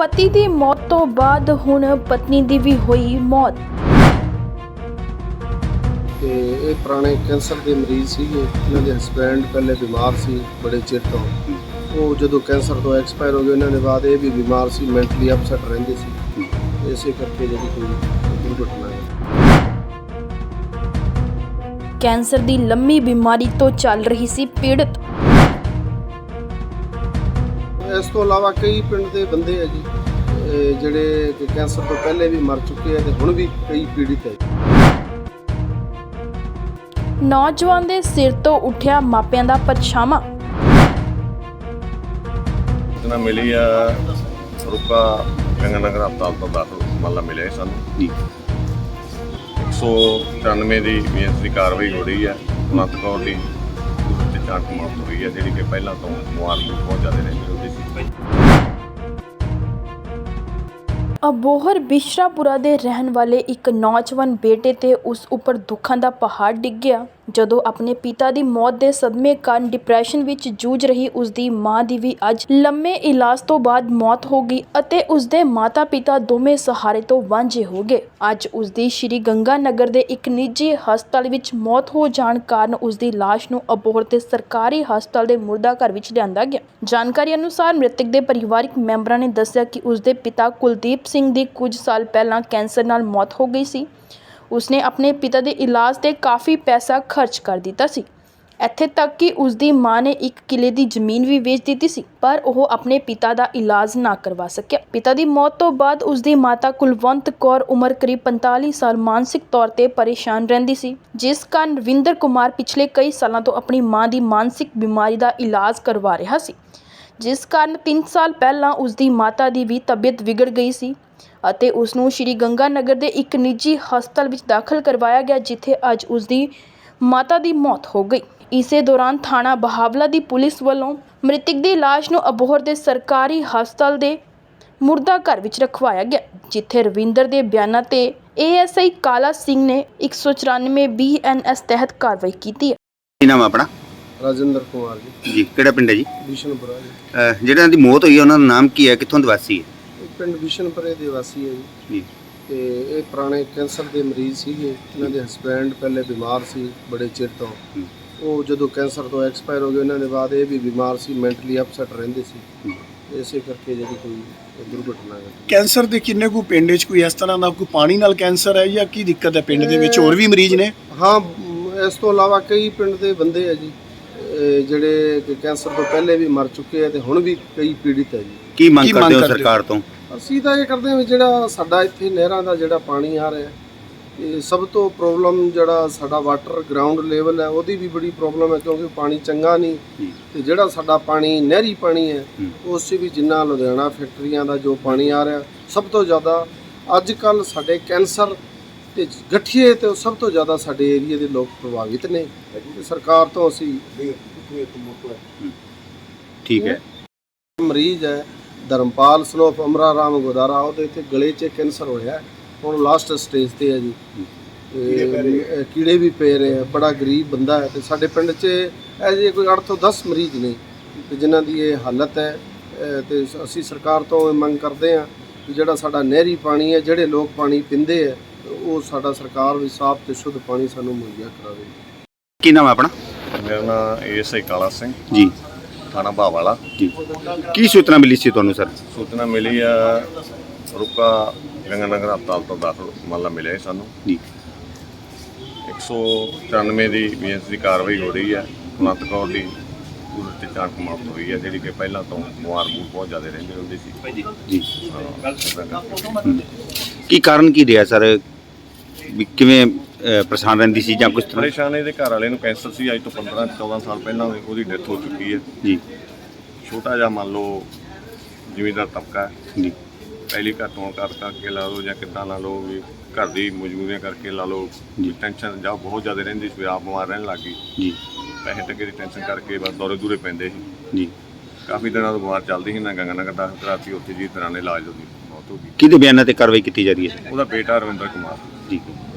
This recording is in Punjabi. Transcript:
ਪਤੀ ਦੀ ਮੌਤ ਤੋਂ ਬਾਅਦ ਹੁਣ ਪਤਨੀ ਦੀ ਵੀ ਹੋਈ ਮੌਤ। ਤੇ ਇਹ ਪੁਰਾਣੇ ਕੈਂਸਰ ਦੇ ਮਰੀਜ਼ ਸੀਗੇ ਇਹਨਾਂ ਦੇ ਹਸਬੈਂਡ ਪਹਿਲੇ ਬਿਮਾਰ ਸੀ ਬੜੇ ਚਿਰ ਤੋਂ। ਉਹ ਜਦੋਂ ਕੈਂਸਰ ਤੋਂ ਐਕਸਪਾਇਰ ਹੋ ਗਏ ਉਹਨਾਂ ਦੇ ਬਾਅਦ ਇਹ ਵੀ ਬਿਮਾਰ ਸੀ ਮੈਂਟਲੀ ਅਪਸੈਟ ਰਹਿੰਦੇ ਸੀ। ਇਸੇ ਕਰਕੇ ਜਿਹੜੀ ਕੋਈ ਦੁਰਘਟਨਾ ਹੈ। ਕੈਂਸਰ ਦੀ ਲੰਮੀ ਬਿਮਾਰੀ ਤੋਂ ਚੱਲ ਰਹੀ ਸੀ ਪੀੜਤ। ਇਸ ਤੋਂ ਇਲਾਵਾ ਕਈ ਪਿੰਡ ਦੇ ਬੰਦੇ ਆ ਜੀ ਜਿਹੜੇ ਕਿ ਕੈਂਸਰ ਤੋਂ ਪਹਿਲੇ ਵੀ ਮਰ ਚੁੱਕੇ ਆ ਤੇ ਹੁਣ ਵੀ ਕਈ ਪੀੜਿਤ ਹੈ ਨੌਜਵਾਨ ਦੇ ਸਿਰ ਤੋਂ ਉੱਠਿਆ ਮਾਪਿਆਂ ਦਾ ਪਰਛਾਵਾਂ। ਸੂਚਨਾ ਮਿਲੀ ਆ ਰੁਕਾ ਗੰਗਾਨਗਰ ਹਸਪਤਾਲ ਤੋਂ ਦਾਖਲ ਮਾਮਲਾ ਮਿਲਿਆ ਸਾਨੂੰ। ਜੀ 194 ਦੀ ਦੀ ਕਾਰਵਾਈ ਹੋ ਰਹੀ ਹੈ ਉਨੱਤ ਕੌਰ ਦੀ। ਤੇ ਹੋਈ ਹੈ, ਜਿਹੜੀ ਕਿ ਪਹਿਲਾਂ ਤੋਂ ਮੁਆਰਫ ਨੂੰ ਬਹੁਤ ਜ਼ਿਆਦਾ ਰਹਿੰਦੀ ਹੁੰਦੀ ਸੀ। ਅਬੋਹਰ ਬਿਸ਼ਰਾਪੁਰਾ ਦੇ ਰਹਿਣ ਵਾਲੇ ਇੱਕ ਨੌਜਵਾਨ ਬੇਟੇ ਤੇ ਉਸ ਉੱਪਰ ਦੁੱਖਾਂ ਦਾ ਪਹਾੜ ਡਿੱਗ ਗਿਆ। ਜਦੋਂ ਆਪਣੇ ਪਿਤਾ ਦੀ ਮੌਤ ਦੇ ਸਦਮੇ ਕਾਰਨ ਡਿਪਰੈਸ਼ਨ ਵਿੱਚ ਜੂਝ ਰਹੀ ਉਸ ਦੀ ਮਾਂ ਦੀ ਵੀ ਅੱਜ ਲੰਮੇ ਇਲਾਜ ਤੋਂ ਬਾਅਦ ਮੌਤ ਹੋ ਗਈ ਅਤੇ ਉਸ ਦੇ ਮਾਤਾ-ਪਿਤਾ ਦੋਵੇਂ ਸਹਾਰੇ ਤੋਂ ਵਾਂਝੇ ਹੋ ਗਏ। ਅੱਜ ਉਸ ਦੀ ਸ਼੍ਰੀ ਗੰਗਾ ਨਗਰ ਦੇ ਇੱਕ ਨਿੱਜੀ ਹਸਪਤਾਲ ਵਿੱਚ ਮੌਤ ਹੋ ਜਾਣ ਕਾਰਨ ਉਸ ਦੀ ਲਾਸ਼ ਨੂੰ ਅਬੋਹਰ ਦੇ ਸਰਕਾਰੀ ਹਸਪਤਾਲ ਦੇ ਮੁਰਦਾ ਘਰ ਵਿੱਚ ਲਿਆਂਦਾ ਗਿਆ। ਜਾਣਕਾਰੀ ਅਨੁਸਾਰ ਮ੍ਰਿਤਕ ਦੇ ਪਰਿਵਾਰਕ ਮੈਂਬਰਾਂ ਨੇ ਦੱਸਿਆ ਕਿ ਉਸ ਦੇ ਪਿਤਾ ਕੁਲਦੀਪ ਸਿੰਘ ਦੀ ਕੁਝ ਸਾਲ ਪਹਿਲਾਂ ਕੈਂਸਰ ਨਾਲ ਮੌਤ ਹੋ ਗਈ ਸੀ। ਉਸਨੇ ਆਪਣੇ ਪਿਤਾ ਦੇ ਇਲਾਜ ਤੇ ਕਾਫੀ ਪੈਸਾ ਖਰਚ ਕਰ ਦਿੱਤਾ ਸੀ। ਇੱਥੇ ਤੱਕ ਕਿ ਉਸਦੀ ਮਾਂ ਨੇ ਇੱਕ ਕਿਲੇ ਦੀ ਜ਼ਮੀਨ ਵੀ ਵੇਚ ਦਿੱਤੀ ਸੀ, ਪਰ ਉਹ ਆਪਣੇ ਪਿਤਾ ਦਾ ਇਲਾਜ ਨਾ ਕਰਵਾ ਸਕਿਆ। ਪਿਤਾ ਦੀ ਮੌਤ ਤੋਂ ਬਾਅਦ ਉਸਦੀ ਮਾਤਾ ਕੁਲਵੰਤ ਕੌਰ ਉਮਰ ਕਰੀਬ 45 ਸਾਲ ਮਾਨਸਿਕ ਤੌਰ ਤੇ ਪਰੇਸ਼ਾਨ ਰਹਿੰਦੀ ਸੀ, ਜਿਸ ਕਾਰਨ ਰਵਿੰਦਰ ਕੁਮਾਰ ਪਿਛਲੇ ਕਈ ਸਾਲਾਂ ਤੋਂ ਆਪਣੀ ਮਾਂ ਦੀ ਮਾਨਸਿਕ ਬਿਮਾਰੀ ਦਾ ਇਲਾਜ ਕਰਵਾ ਰਿਹਾ ਸੀ। ਜਿਸ ਕਾਰਨ 3 ਸਾਲ ਪਹਿਲਾਂ ਉਸ ਦੀ ਮਾਤਾ ਦੀ ਵੀ ਤਬੀਅਤ ਵਿਗੜ ਗਈ ਸੀ ਅਤੇ ਉਸ ਨੂੰ ਸ਼੍ਰੀ ਗੰਗਾ ਨਗਰ ਦੇ ਇੱਕ ਨਿੱਜੀ ਹਸਪਤਾਲ ਵਿੱਚ ਦਾਖਲ ਕਰਵਾਇਆ ਗਿਆ, ਜਿੱਥੇ ਅੱਜ ਉਸ ਦੀ ਮਾਤਾ ਦੀ ਮੌਤ ਹੋ ਗਈ। ਇਸੇ ਦੌਰਾਨ ਥਾਣਾ ਬਹਾਵਲਾ ਦੀ ਪੁਲਿਸ ਵੱਲੋਂ ਮ੍ਰਿਤਕ ਦੀ ਲਾਸ਼ ਨੂੰ ਅਬੋਹਰ ਦੇ ਸਰਕਾਰੀ ਹਸਪਤਾਲ ਦੇ ਮੁਰਦਾ ਘਰ ਵਿੱਚ ਰਖਵਾਇਆ ਗਿਆ, ਜਿੱਥੇ ਰਵਿੰਦਰ ਦੇ ਬਿਆਨਾਂ ਤੇ ਏਐਸਆਈ ਕਾਲਾ ਸਿੰਘ ਨੇ 194 ਬੀਐਨਐਸ ਤਹਿਤ ਕਾਰਵਾਈ ਕੀਤੀ ਹੈ। ਕੀ ਨਾਮ ਆਪਣਾ? ਰਾਜਿੰਦਰ ਕੁਮਾਰ ਜੀ। ਜੀ ਕਿਹੜਾ ਪਿੰਡ ਹੈ ਜੀ? ਬਿਸ਼ਨਪੁਰਾ ਜੀ। ਅਹ ਜਿਹੜਿਆਂ ਦੀ ਮੌਤ ਹੋਈ ਹੈ ਉਹਨਾਂ ਦਾ ਨਾਮ ਕੀ ਹੈ? ਕਿੱਥੋਂ ਦੇ ਵਾਸੀ ਹੈ? ਇਹ ਪਿੰਡ ਬਿਸ਼ਨਪੁਰੇ ਦੇ ਵਾਸੀ ਹੈ ਜੀ। ਜੀ। ਤੇ ਇਹ ਪੁਰਾਣੇ ਕੈਂਸਰ ਦੇ ਮਰੀਜ਼ ਸੀਗੇ। ਇਹਨਾਂ ਦੇ ਹਸਬੈਂਡ ਪਹਿਲੇ ਬਿਮਾਰ ਸੀ ਬੜੇ ਚਿਰ ਤੋਂ। ਹੂੰ। ਉਹ ਜਦੋਂ ਕੈਂਸਰ ਤੋਂ ਐਕਸਪਾਇਰ ਹੋ ਗਏ ਉਹਨਾਂ ਦੇ ਬਾਅਦ ਇਹ ਵੀ ਬਿਮਾਰ ਸੀ ਮੈਂਟਲੀ ਅਪਸੈਟ ਰਹਿੰਦੇ ਸੀ। ਇਸੇ ਕਰਕੇ ਜਿਹੜੀ ਕੋਈ ਦੁਰਘਟਨਾ ਹੈ। ਕੈਂਸਰ ਦੇ ਕਿੰਨੇ ਕੁ ਪਿੰਡ 'ਚ ਕੋਈ ਇਸ ਤਰ੍ਹਾਂ ਦਾ ਕੋਈ ਪਾਣੀ ਨਾਲ ਕੈਂਸਰ ਹੈ ਜਾਂ ਕੀ ਦਿੱਕਤ ਹੈ ਪਿੰਡ ਦੇ ਵਿੱਚ? ਹੋਰ ਵੀ ਮਰੀਜ਼ ਨੇ? ਹਾਂ ਮ, ਇਸ ਤੋਂ ਇਲਾਵਾ ਕਈ ਪਿੰਡ ਦੇ ਬੰਦੇ ਆ ਜੀ। ਜਿਹੜੇ ਕਿ ਕੈਂਸਰ ਤੋਂ ਪਹਿਲੇ ਵੀ ਮਰ ਚੁੱਕੇ ਆ ਤੇ ਹੁਣ ਵੀ ਕਈ ਪੀੜਿਤ ਹੈ ਜੀ ਕੀ ਮੰਗ ਕਰਦੇ ਹੋ? ਸਰਕਾਰ ਤੋਂ ਅਸੀਂ ਤਾਂ ਇਹ ਕਰਦੇ ਹਾਂ ਵੀ ਜਿਹੜਾ ਸਾਡਾ ਇੱਥੇ ਨਹਿਰਾਂ ਦਾ ਜਿਹੜਾ ਪਾਣੀ ਆ ਰਿਹਾ ਇਹ ਸਭ ਤੋਂ ਪ੍ਰੋਬਲਮ ਜਿਹੜਾ ਸਾਡਾ ਵਾਟਰ ਗਰਾਊਂਡ ਲੈਵਲ ਹੈ ਉਹਦੀ ਵੀ ਬੜੀ ਪ੍ਰੋਬਲਮ ਹੈ ਕਿਉਂਕਿ ਪਾਣੀ ਚੰਗਾ ਨਹੀਂ। ਤੇ ਜਿਹੜਾ ਸਾਡਾ ਪਾਣੀ ਨਹਿਰੀ ਪਾਣੀ ਹੈ ਹੂੰ। ਉਸ 'ਚ ਵੀ ਜਿੰਨਾ ਲੁਧਿਆਣਾ ਫੈਕਟਰੀਆਂ ਦਾ ਜੋ ਪਾਣੀ ਆ ਰਿਹਾ ਸਭ ਤੋਂ ਜ਼ਿਆਦਾ ਅੱਜ ਕੱਲ ਸਾਡੇ ਕੈਂਸਰ ਤੇ ਗਠੀਏ ਤੇ ਸਭ ਤੋਂ ਜ਼ਿਆਦਾ ਸਾਡੇ ਏਰੀਆ ਦੇ ਲੋਕ ਪ੍ਰਭਾਵਿਤ ਨੇ। ਤੇ ਸਰਕਾਰ ਤੋਂ ਅਸੀਂ ਠੀਕ ਹੈ। ਮਰੀਜ਼ ਹੈ ਧਰਮਪਾਲ ਸਲੋਪ ਅਮਰਾ ਰਾਮ ਗੋਦਾਰਾ ਉਹਦੇ ਇੱਥੇ ਗਲੇ 'ਚ ਕੈਂਸਰ ਹੋਇਆ। ਹੁਣ ਲਾਸਟ ਸਟੇਜ ਤੇ ਹੈ ਜੀ। ਕੀੜੇ ਵੀ ਪੈ ਰਹੇ ਆ ਬੜਾ ਗਰੀਬ ਬੰਦਾ ਹੈ ਤੇ ਸਾਡੇ ਪਿੰਡ 'ਚ ਇਹ ਜਿਹੇ ਕੋਈ 8 ਤੋਂ 10 ਮਰੀਜ਼ ਨੇ ਤੇ ਜਿਨ੍ਹਾਂ ਦੀ ਇਹ ਹਾਲਤ ਹੈ। ਤੇ ਅਸੀਂ ਸਰਕਾਰ ਤੋਂ ਇਹ ਮੰਗ ਕਰਦੇ ਹਾਂ ਕਿ ਜਿਹੜਾ ਸਾਡਾ ਨਹਿਰੀ ਪਾਣੀ ਹੈ ਜਿਹੜੇ ਲੋਕ ਪਾਣੀ ਪੀਂਦੇ ਆ ਉਹ ਸਾਡਾ ਸਰਕਾਰ ਵੀ ਸਾਫ਼ ਤੇ ਸ਼ੁੱਧ ਪਾਣੀ ਸਾਨੂੰ ਮੁਹੱਈਆ ਕਰਾਵੇ। ਕੀ ਨਾਮ ਹੈ ਆਪਣਾ? ਮੇਰਾ ਨਾਮ ਏਐਸਆਈ ਕਾਲਾ ਸਿੰਘ। ਜੀ। ਥਾਣਾ ਭਾਵਾਲਾ। ਜੀ। ਕੀ ਸੂਚਨਾ ਮਿਲੀ ਸੀ ਤੁਹਾਨੂੰ ਸਰ? ਸੂਚਨਾ ਮਿਲੀ ਆ ਰੁਕਾ ਗੰਗਾਨਗਰ ਹਸਪਤਾਲ ਤੋਂ ਦਾਖਲ ਮਾਮਲਾ ਮਿਲਿਆ ਹੈ ਸਾਨੂੰ। ਜੀ। 194 ਦੀ ਬੀਐਸ ਦੀ ਕਾਰਵਾਈ ਹੋ ਰਹੀ ਹੈ ਉਨੱਤ ਕੌਰ ਦੀ ਤੇ ਜਾਂਚ ਮੌਤ ਹੋਈ ਹੈ ਜਿਹੜੀ ਕਿ ਪਹਿਲਾਂ ਤੋਂ ਮੁਆਰਫ ਨੂੰ ਬਹੁਤ ਜ਼ਿਆਦਾ ਰਹਿੰਦੀ ਹੁੰਦੀ ਸੀ। ਜੀ। ਕੀ ਕਾਰਨ ਕੀ ਰਿਹਾ ਸਰ? ਵੀ ਕਿਵੇਂ ਅਹ, ਪਰੇਸ਼ਾਨ ਰਹਿੰਦੀ ਸੀ ਜਾਂ ਕੁਝ ਤਰ੍ਹਾਂ? ਪਰੇਸ਼ਾਨ ਇਹਦੇ ਘਰ ਵਾਲੇ ਨੂੰ ਕੈਂਸਰ ਸੀ ਅੱਜ ਤੋਂ 15 14 ਸਾਲ ਪਹਿਲਾਂ ਉਹਦੀ ਡੈਥ ਹੋ ਚੁੱਕੀ ਹੈ। ਜੀ। ਛੋਟਾ ਜਿਹਾ ਮੰਨ ਲਓ ਜ਼ਿਮੀਂਦਾਰ ਤਬਕਾ ਹੈ। ਜੀ। ਪਹਿਲੀ ਘਰ ਤੋਂ ਕਰ ਕਰਕੇ ਲਾ ਲਓ ਜਾਂ ਕਿੱਦਾਂ ਲਾ ਲਓ ਵੀ ਘਰ ਦੀ ਮਜਬੂਰੀਆਂ ਕਰਕੇ ਲਾ ਲਓ ਜੀ। ਟੈਨਸ਼ਨ ਜਾਂ ਬਹੁਤ ਜ਼ਿਆਦਾ ਰਹਿੰਦੀ ਸੀ ਵੀ ਆਪ ਬਿਮਾਰ ਰਹਿਣ ਲੱਗ ਗਈ। ਜੀ। ਪੈਸੇ ਟੱਕੇ ਦੀ ਟੈਨਸ਼ਨ ਕਰਕੇ ਬਸ ਦੌਰੇ ਦੂਰੇ ਪੈਂਦੇ ਸੀ। ਜੀ। ਕਾਫੀ ਦਿਨਾਂ ਤੋਂ ਬਿਮਾਰ ਚੱਲਦੀ ਸੀ ਨਾ ਗੰਗਾਨਗਰ ਦਾ ਕਰਾਤੀ ਉੱਥੇ ਜੀ ਤਰ੍ਹਾਂ ਨੇ ਇਲਾਜ ਉਹਦੀ ਮੌਤ ਹੋ ਗਈ। ਕਿਹਦੇ ਬਿਆਨਾਂ ਤੇ ਕਾਰਵਾਈ ਕੀਤੀ ਜਾ ਰਹੀ ਹੈ? ਉਹਦਾ ਬੇਟਾ ਰਵਿੰਦਰ ਕੁਮਾਰ। ਠੀਕ ਹੈ